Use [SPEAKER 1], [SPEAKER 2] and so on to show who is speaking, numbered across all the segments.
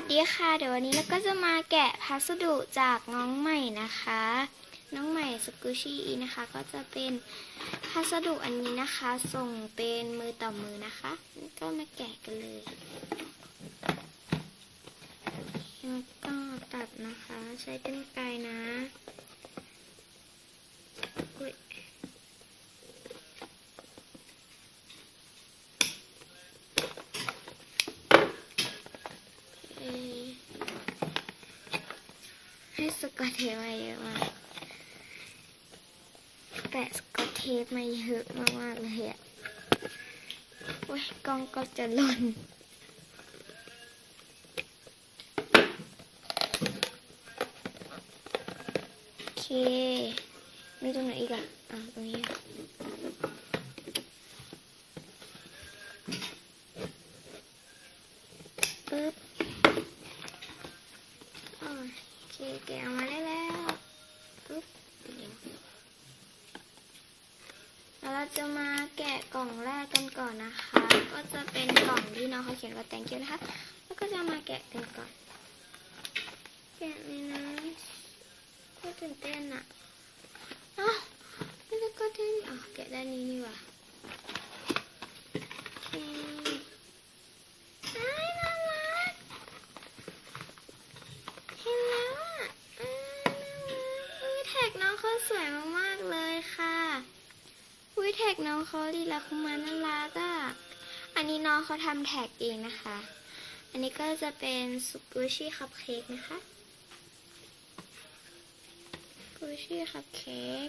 [SPEAKER 1] สดีค่ะ เดี๋ยววันนี้เราก็จะมาแกะพัสดุจากน้องใหม่นะคะ น้องใหม่สกูชี่นะคะ ก็จะเป็นพัสดุอันนี้นะคะ ส่งเป็นมือต่อมือนะคะก็มาแกะกันเลยแล้วก็ตัดนะคะ ใช้เป็นไกรนะอุ๊ย เอ่อ ให้สกอตเทปมาเยอะมากแปะสกอตเทปมาเยอะมากๆเลยอะโอ้ยกล้องก็จะหล่นโอเค ไมีตรงไหนอีกอะอะตรงนี้อะปึ๊บ โอเค แกะออกมาได้แล้วปึ๊บเดี๋ยวแล้วเราจะมาแกะกล่องแรกกันก่อนนะคะ ก็จะเป็นกล่องที่น้องเขาเขียนว่า thank you นะคะ แล้วก็จะมาแกะกันก่อน แกะเลยนะก็ตื่นเต้นอะอ้าวไม่ก็ตื่นอ๋อแกะด้านนี้นี่ว่าโอเคอ้ายน่ารัก เห็นแล้วอะเอออุ้ยแท็กน้องเขา สวยมากๆเลยค่ะอุ้ยแท็กน้องเขาลีลาคุมาน่ารักอะ อันนี้น้องเขาทำแท็กเองนะคะ อันนี้ก็จะเป็นสุกูชี่คัพเค้กนะคะสกูชี่คัพเค้ก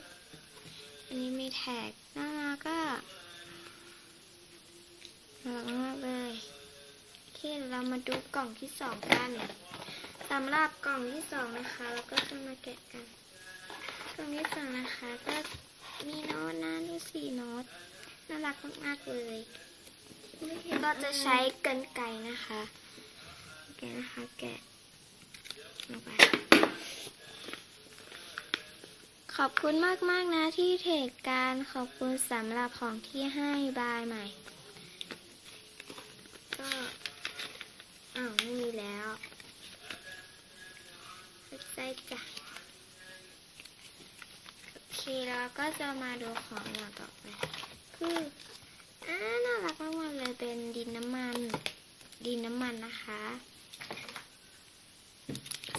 [SPEAKER 1] อันนี้มีแท็กน่ารักอะน่ารักมากเลยโอเคเรามาดูกล่องที่สองกันสำหรับกล่องที่สองนะคะ เราก็จะมาแกะกัน กล่องที่สองนะคะ ก็มีโน้ตนะดูสี่โน้ตน่ารักมากๆเลยก็จะใช้กันไกรนะคะแกนะคะแกะลงไปขอบคุณมากๆนะที่เทรดการขอบคุณสำหรับของที่ให้บายใหม่ ก็อ้าวไม่มีแล้วใส่จ้ะโอ เคแล้วก็จะมาดูของอย่างต่อไปคืออ่าน่ารักมากๆเลยเป็นดินน้ำมัน ดินน้ำมันนะคะ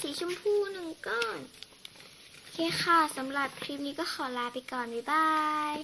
[SPEAKER 1] สีชมพูหนึ่งก้อน โอเคค่ะสำหรับคลิปนี้ก็ขอลาไปก่อน บ๊ายบาย